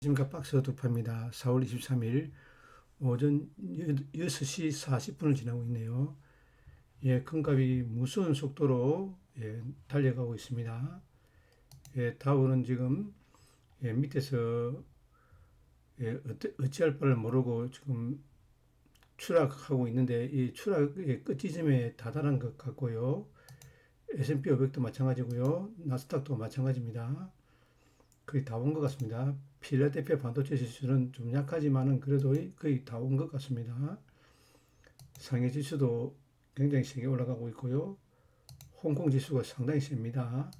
안녕하십니까 박스 도파입니다. 4월 23일 오전 6시 40분을 지나고 있네요. 예, 큰갑이 무서운 속도로 예, 달려가고 있습니다. 예, 다우는 지금 예, 밑에서 예, 어찌, 어찌 할 바를 모르고 지금 추락하고 있는데 이 추락의 끝지점에 다다른 것 같고요. S&P 500도 마찬가지고요. 나스닥도 마찬가지입니다. 거의 다 온 것 같습니다. 필라델피아 반도체 지수는 좀 약하지만은 그래도 거의 다 온 것 같습니다. 상해 지수도 굉장히 세게 올라가고 있고요. 홍콩 지수가 상당히 셉니다.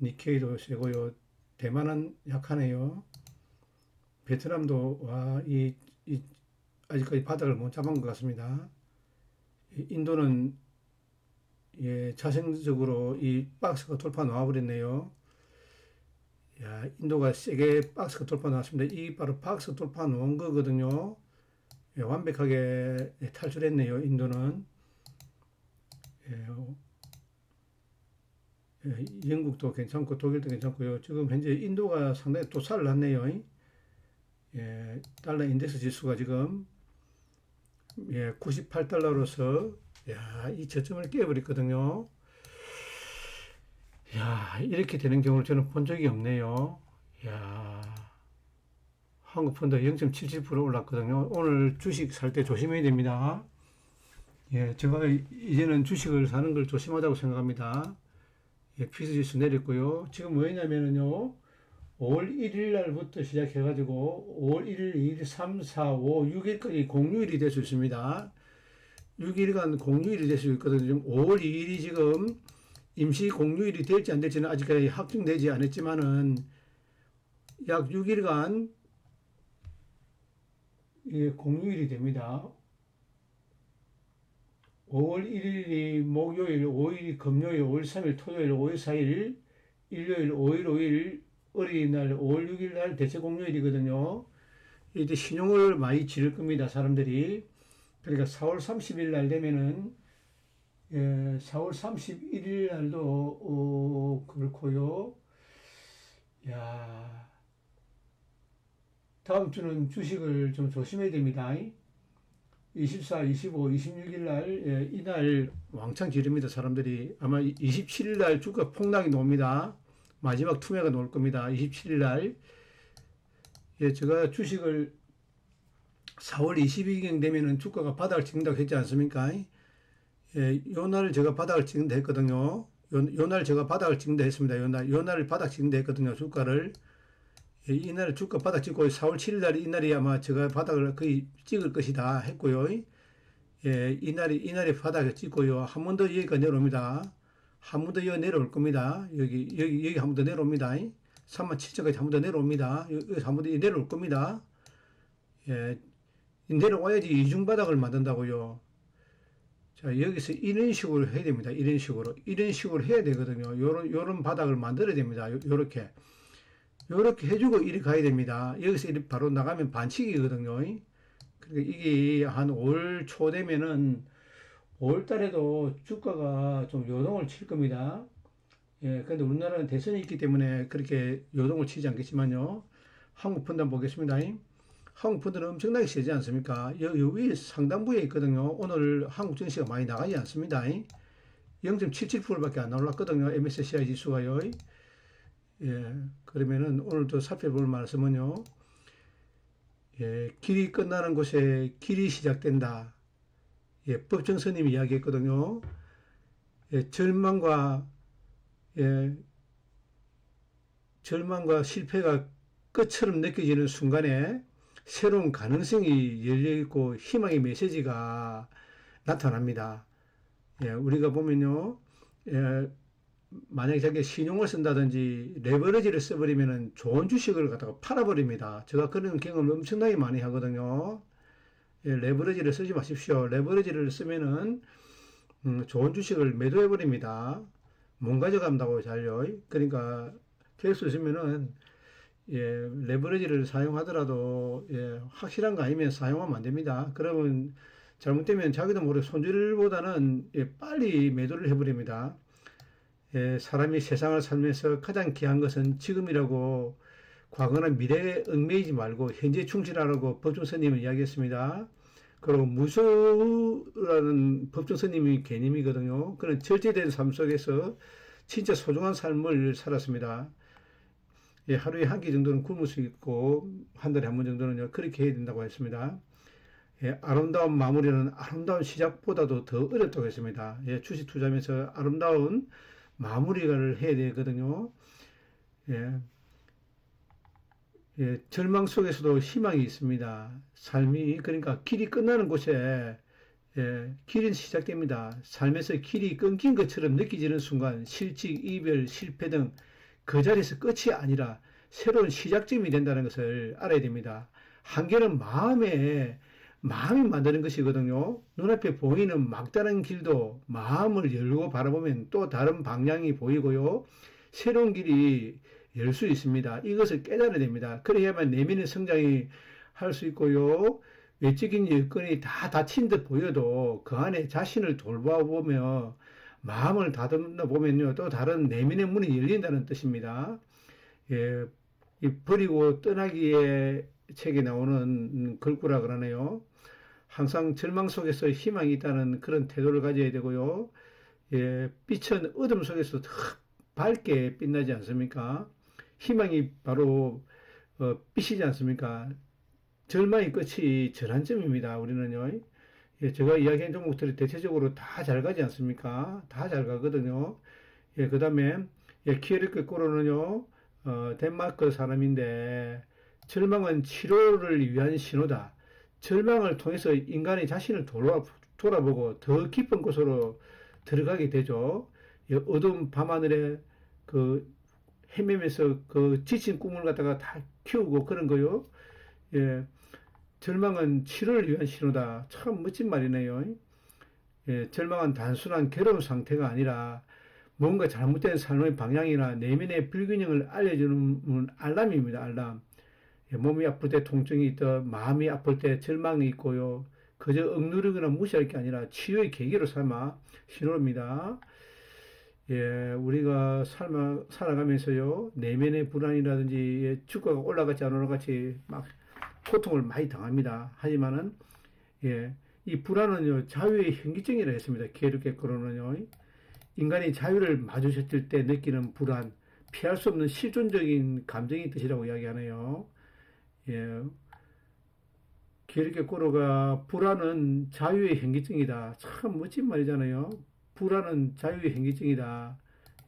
니케이도 세고요. 대만은 약하네요. 베트남도 와, 이, 이 아직까지 바닥을 못 잡은 것 같습니다. 이 인도는 예, 자생적으로 이 박스가 돌파 나와버렸네요. 야, 인도가 세게 박스가 돌파 나왔습니다. 이 바로 박스 돌파 놓은 거거든요. 예, 완벽하게 탈출했네요. 인도는. 예, 어, 예, 영국도 괜찮고 독일도 괜찮고요. 지금 현재 인도가 상당히 도살을 났네요. 예, 달러 인덱스 지수가 지금 예, 98달러로서 야, 이 저점을 깨버렸거든요. 야, 이렇게 되는 경우를 저는 본 적이 없네요. 야, 한국 펀드 0.77% 올랐거든요. 오늘 주식 살 때 조심해야 됩니다. 예, 제가 이제는 주식을 사는 걸 조심하자고 생각합니다. 예, 피스 지수 내렸고요. 지금 뭐냐면은요, 5월 1일 날부터 시작해가지고 5월 1일, 2일, 3, 4, 5, 6일까지 공휴일이 될 수 있습니다. 6일간 공휴일이 될 수 있거든요. 지금 5월 2일이 지금 임시 공휴일이 될지 안 될지는 아직까지 확정되지 않았지만은 약 6일간 예, 공휴일이 됩니다. 5월 1일이 목요일, 5일이 금요일, 5월 3일 토요일, 5월 4일 일요일, 5일 5일 어린이날, 5월 6일 날 대체 공휴일이거든요. 이제 신용을 많이 지를 겁니다, 사람들이. 그러니까 4월 30일 날 되면은 예, 4월 31일 날도 어, 그렇고요. 야, 다음 주는 주식을 좀 조심해야 됩니다. 24, 25, 26일 날 예, 이날 왕창 지릅니다. 사람들이 아마 27일 날 주가 폭락이 나옵니다. 마지막 투매가 나올 겁니다. 27일 날 예, 제가 주식을 4월 22일 되면은 주가가 바닥을 찍는다고 했지 않습니까? 예, 요날 제가 바닥을 찍는다 했거든요. 요, 요날 제가 바닥을 찍는다 했습니다. 요 날, 요 날을 바닥 찍는다 했거든요. 주가를. 예, 이날 주가 바닥 찍고 4월 7일 날 이날이 아마 제가 바닥을 거의 찍을 것이다 했고요. 예, 이날이, 이날이 바닥을 찍고요. 한 번 더 여기가 내려옵니다. 한 번 더 여기 내려올 겁니다. 여기, 여기, 여기 한 번 더 내려옵니다. 3만 7천까지 한 번 더 내려옵니다. 여기 한 번 더 내려올 겁니다. 예, 내려와야지 이중 바닥을 만든다고요. 자, 여기서 이런 식으로 해야 됩니다. 이런 식으로. 이런 식으로 해야 되거든요. 요런, 요런 바닥을 만들어야 됩니다. 요, 요렇게. 요렇게 해주고 이리 가야 됩니다. 여기서 이리 바로 나가면 반칙이거든요. 그러니까 이게 한 올 초 되면은 5월 달에도 주가가 좀 요동을 칠 겁니다. 예, 근데 우리나라는 대선이 있기 때문에 그렇게 요동을 치지 않겠지만요. 한국 펀드 보겠습니다. 한국 펀드는 엄청나게 세지 않습니까? 여기 위에 상단부에 있거든요. 오늘 한국 증시가 많이 나가지 않습니다. 0.77%밖에 안 올랐거든요. MSCI 지수가요. 예, 그러면은 오늘도 살펴볼 말씀은요. 예, 길이 끝나는 곳에 길이 시작된다. 예, 법정 스님이 이야기했거든요. 예, 절망과, 예, 절망과 실패가 끝처럼 느껴지는 순간에 새로운 가능성이 열려있고 희망의 메시지가 나타납니다. 예, 우리가 보면요, 예, 만약에 자기가 신용을 쓴다든지 레버리지를 써버리면 좋은 주식을 갖다가 팔아버립니다. 제가 그런 경험을 엄청나게 많이 하거든요. 예, 레버리지를 쓰지 마십시오. 레버리지를 쓰면은 음, 좋은 주식을 매도해버립니다. 못 가져간다고 잘요. 그러니까 될수 있으면은 예, 레버리지를 사용하더라도 예, 확실한 거 아니면 사용하면 안 됩니다. 그러면 잘못되면 자기도 모르게 손질보다는 예, 빨리 매도를 해버립니다. 예, 사람이 세상을 살면서 가장 귀한 것은 지금이라고 과거나 미래에 얽매이지 말고 현재 충실하라고 법정 스님은 이야기했습니다. 그리고 무소라는 법정 스님의 개념이거든요. 그는 절제된 삶 속에서 진짜 소중한 삶을 살았습니다. 예, 하루에 한 끼 정도는 굶을 수 있고 한 달에 한 번 정도는요 그렇게 해야 된다고 했습니다. 예, 아름다운 마무리는 아름다운 시작보다도 더 어렵다고 했습니다. 예, 주식 투자하면서 아름다운 마무리를 해야 되거든요. 예, 예, 절망 속에서도 희망이 있습니다. 삶이 그러니까 길이 끝나는 곳에 예, 길은 시작됩니다. 삶에서 길이 끊긴 것처럼 느껴지는 순간 실직, 이별, 실패 등 그 자리에서 끝이 아니라 새로운 시작점이 된다는 것을 알아야 됩니다. 한계는 마음에 마음이 만드는 것이거든요. 눈앞에 보이는 막다른 길도 마음을 열고 바라보면 또 다른 방향이 보이고요. 새로운 길이 열 수 있습니다. 이것을 깨달아야 됩니다. 그래야만 내면의 성장이 할 수 있고요. 외적인 여건이 다 닫힌 듯 보여도 그 안에 자신을 돌봐보며 마음을 다듬어 보면요. 또 다른 내면의 문이 열린다는 뜻입니다. 예, 이 버리고 떠나기의 책에 나오는 글구라 그러네요. 항상 절망 속에서 희망이 있다는 그런 태도를 가져야 되고요. 예, 빛은 어둠 속에서 더 밝게 빛나지 않습니까? 희망이 바로 어, 빛이지 않습니까? 절망의 끝이 절한점입니다. 우리는요. 예, 제가 이야기한 종목들이 대체적으로 다 잘 가지 않습니까? 다 잘 가거든요. 예, 그 다음에 예, 키에르크 꼬로는요. 어, 덴마크 사람인데 절망은 치료를 위한 신호다. 절망을 통해서 인간이 자신을 돌아, 돌아보고 더 깊은 곳으로 들어가게 되죠. 예, 어두운 밤하늘에 그 헤매면서 그 지친 꿈을 갖다가 다 키우고 그런 거요. 예, 절망은 치료를 위한 신호다. 참 멋진 말이네요. 예, 절망은 단순한 괴로운 상태가 아니라 뭔가 잘못된 삶의 방향이나 내면의 불균형을 알려주는 알람입니다. 알람. 예, 몸이 아플 때 통증이 있다, 마음이 아플 때 절망이 있고요. 그저 억누르거나 무시할 게 아니라 치유의 계기로 삼아 신호입니다. 예, 우리가 살아, 살아가면서요, 내면의 불안이라든지, 예, 주가가 올라갔지 안 올라갔지, 막, 고통을 많이 당합니다. 하지만은, 예, 이 불안은요, 자유의 현기증이라 했습니다. 게르케코로는요. 인간이 자유를 마주쳤을 때 느끼는 불안, 피할 수 없는 실존적인 감정의 뜻이라고 이야기하네요. 예. 게르케코로가 불안은 자유의 현기증이다. 참 멋진 말이잖아요. 불안은 자유의 현기증이다.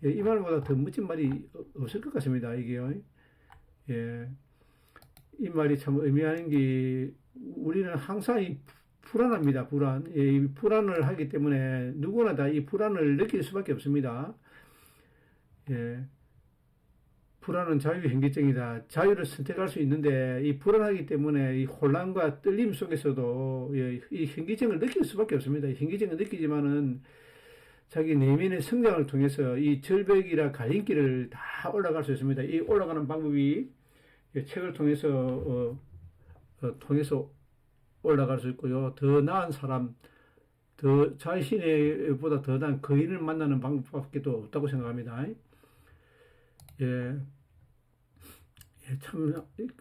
예, 이 말보다 더 멋진 말이 없을 것 같습니다. 이게요. 예. 이 말이 참 의미하는 게 우리는 항상 이 불안합니다. 불안. 예, 이 불안을 하기 때문에 누구나 다 이 불안을 느낄 수밖에 없습니다. 예. 불안은 자유의 현기증이다. 자유를 선택할 수 있는데 이 불안하기 때문에 이 혼란과 떨림 속에서도 예, 이 현기증을 느낄 수밖에 없습니다. 현기증을 느끼지만은 자기 내면의 성장을 통해서 이 절벽이라 갈림길을 다 올라갈 수 있습니다. 이 올라가는 방법이 책을 통해서 어, 어, 통해서 올라갈 수 있고요. 더 나은 사람, 더 자신의 보다 더 나은 거인을 만나는 방법밖에 또 없다고 생각합니다. 예. 예, 참,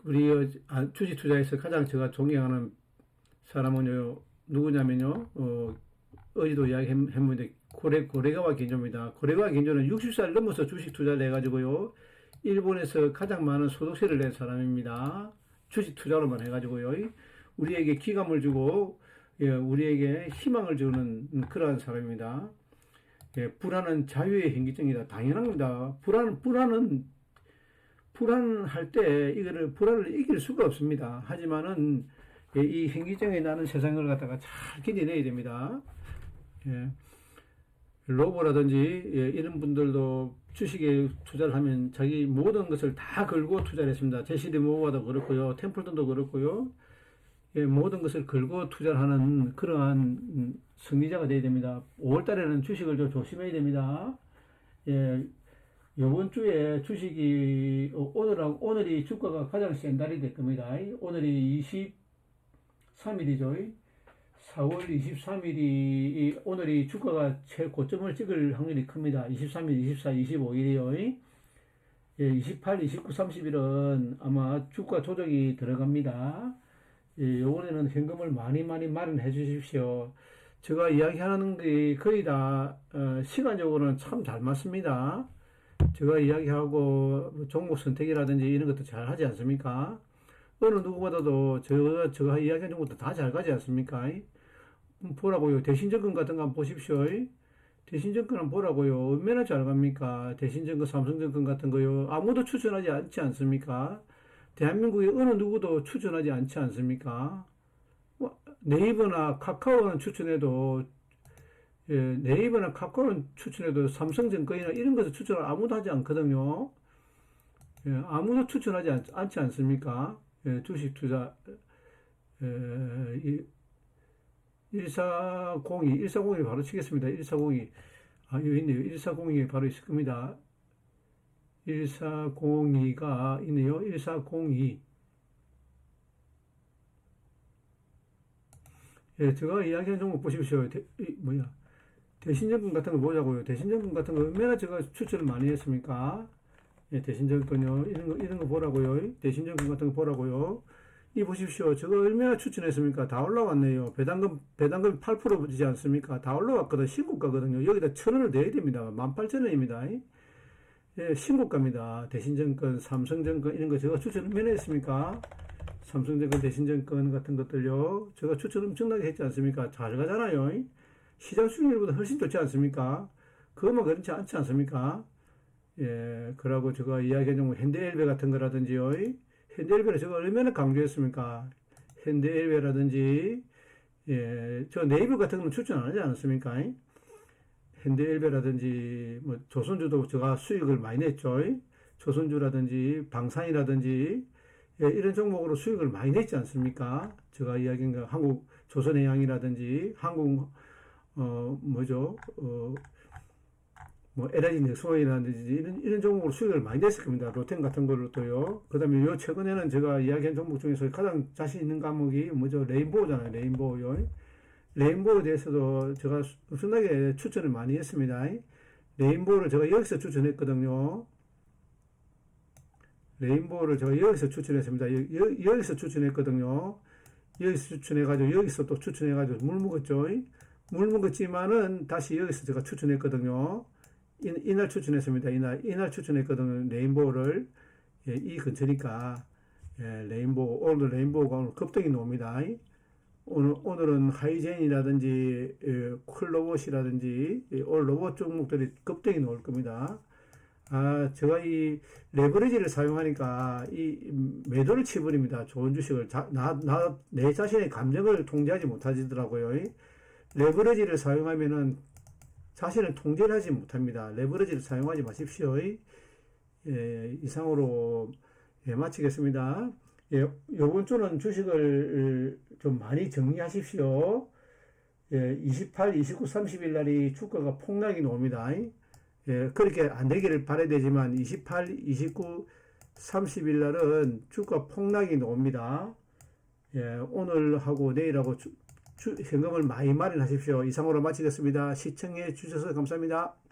우리 아, 주식 투자에서 가장 제가 존경하는 사람은요, 누구냐면요, 어, 어제도 이야기했는데, 고래, 고래가와 겐조입니다. 고래가와 겐조는 60살 넘어서 주식 투자를 해가지고요, 일본에서 가장 많은 소득세를 낸 사람입니다. 주식 투자로만 해가지고요, 우리에게 기감을 주고, 예, 우리에게 희망을 주는 그러한 사람입니다. 예, 불안은 자유의 현기증이다. 당연합니다. 불안, 불안은, 불안할 때 이거를, 불안을 이길 수가 없습니다. 하지만은, 예, 이 현기증에 나는 세상을 갖다가 잘 견뎌내야 됩니다. 예. 로보라든지, 예, 이런 분들도 주식에 투자를 하면 자기 모든 것을 다 걸고 투자를 했습니다. 제시디 모어도 그렇고요. 템플턴도 그렇고요. 예, 모든 것을 걸고 투자를 하는 그러한 승리자가 되어야 됩니다. 5월 달에는 주식을 좀 조심해야 됩니다. 예, 이번 주에 주식이 오늘하고 오늘이 주가가 가장 센 날이 될 겁니다. 오늘이 23일이죠. 4월 23일이 오늘이 주가가 최고점을 찍을 확률이 큽니다. 23일, 24, 25일이요. 예, 예, 28, 29, 30일은 아마 주가 조정이 들어갑니다. 예, 요번에는 현금을 많이 많이 마련해 주십시오. 제가 이야기하는 게 거의 다 어, 시간적으로는 참 잘 맞습니다. 제가 이야기하고 종목 선택이라든지 이런 것도 잘 하지 않습니까? 어느 누구보다도 제가, 제가 이야기하는 종목도 다 잘 가지 않습니까? 음, 보라고요. 대신증권 같은 거 한번 보십시오. 대신증권 한번 보라고요. 얼마나 잘 갑니까? 대신증권, 삼성증권 같은 거요. 아무도 추천하지 않지 않습니까? 대한민국의 어느 누구도 추천하지 않지 않습니까? 뭐, 네이버나 카카오는 추천해도 예, 네이버나 카카오는 추천해도 삼성증권이나 이런 것을 추천을 아무도 하지 않거든요. 예, 아무도 추천하지 않, 않지 않습니까? 예, 주식 투자 예, 이, 1402, 1402 바로 치겠습니다. 1402. 아, 여기 있네요. 1402 바로 있을 겁니다. 1402가 있네요. 1402. 예, 제가 이야기한 종목 보십시오. 대, 이, 뭐야. 대신증권 같은 거 보자고요. 대신증권 같은 거 얼마나 제가 추천을 많이 했습니까? 예, 대신증권요. 이런 거, 이런 거 보라고요. 대신증권 같은 거 보라고요. 이 보십시오. 저거 얼마나 추천했습니까? 다 올라왔네요. 배당금, 배당금 8%지 않습니까? 다 올라왔거든. 신고가거든요. 여기다 천 원을 내야 됩니다. 18,000원입니다. 예, 신고가입니다. 대신증권, 삼성증권 이런 거 제가 추천 얼마나 했습니까? 삼성증권, 대신증권 같은 것들요. 제가 추천 엄청나게 했지 않습니까? 잘 가잖아요. 시장 수익률보다 훨씬 좋지 않습니까? 그것만 그렇지 않지 않습니까? 예, 그러고 제가 이야기한 종목 현대엘베 같은 거라든지요. 현대엘베를 제가 얼마나 강조했습니까? 현대엘베라든지 예, 저 네이버 같은 거는 추천 안 하지 않았습니까? 현대엘베라든지 뭐 조선주도 제가 수익을 많이 냈죠. 조선주라든지 방산이라든지 예, 이런 종목으로 수익을 많이 냈지 않습니까? 제가 이야기한 거 한국 조선해양이라든지 한국 어 뭐죠? 어 뭐 LG 넥스원이라든지 이런 이런 종목으로 수익을 많이 냈을 겁니다. 로텐 같은 걸로 또요. 그다음에 요 최근에는 제가 이야기한 종목 중에서 가장 자신 있는 과목이 뭐죠? 레인보우잖아요. 레인보우요. 레인보우에 대해서도 제가 엄청나게 추천을 많이 했습니다. 레인보우를 제가 여기서 추천했거든요. 레인보우를 제가 여기서 추천했습니다. 여, 여 기서 추천했거든요. 여기서 추천해가지고 여기서 또 추천해가지고 물 먹었죠. 물 먹었지만은 다시 여기서 제가 추천했거든요. 이, 이날 추천했습니다. 이날 이날 추천했거든요. 레인보우를 예, 이 근처니까 예, 레인보우 오늘 레인보우가 오늘 급등이 나옵니다. 오늘 오늘은 하이젠이라든지 예, 쿨로봇이라든지 예, 올 로봇 종목들이 급등이 나올 겁니다. 아, 제가 이 레버리지를 사용하니까 이 매도를 치버립니다. 좋은 주식을. 자, 나, 나, 내 자신의 감정을 통제하지 못하지더라고요. 레버리지를 사용하면은 자신을 통제를 하지 못합니다. 레버리지를 사용하지 마십시오. 예, 이상으로 예, 마치겠습니다. 예, 요번 주는 주식을 좀 많이 정리하십시오. 예, 28, 29, 30일 날이 주가가 폭락이 나옵니다. 예, 그렇게 안 되기를 바라야 되지만 28, 29, 30일 날은 주가 폭락이 나옵니다. 예, 오늘하고 내일하고 주, 주, 현금을 많이 마련하십시오. 이상으로 마치겠습니다. 시청해 주셔서 감사합니다.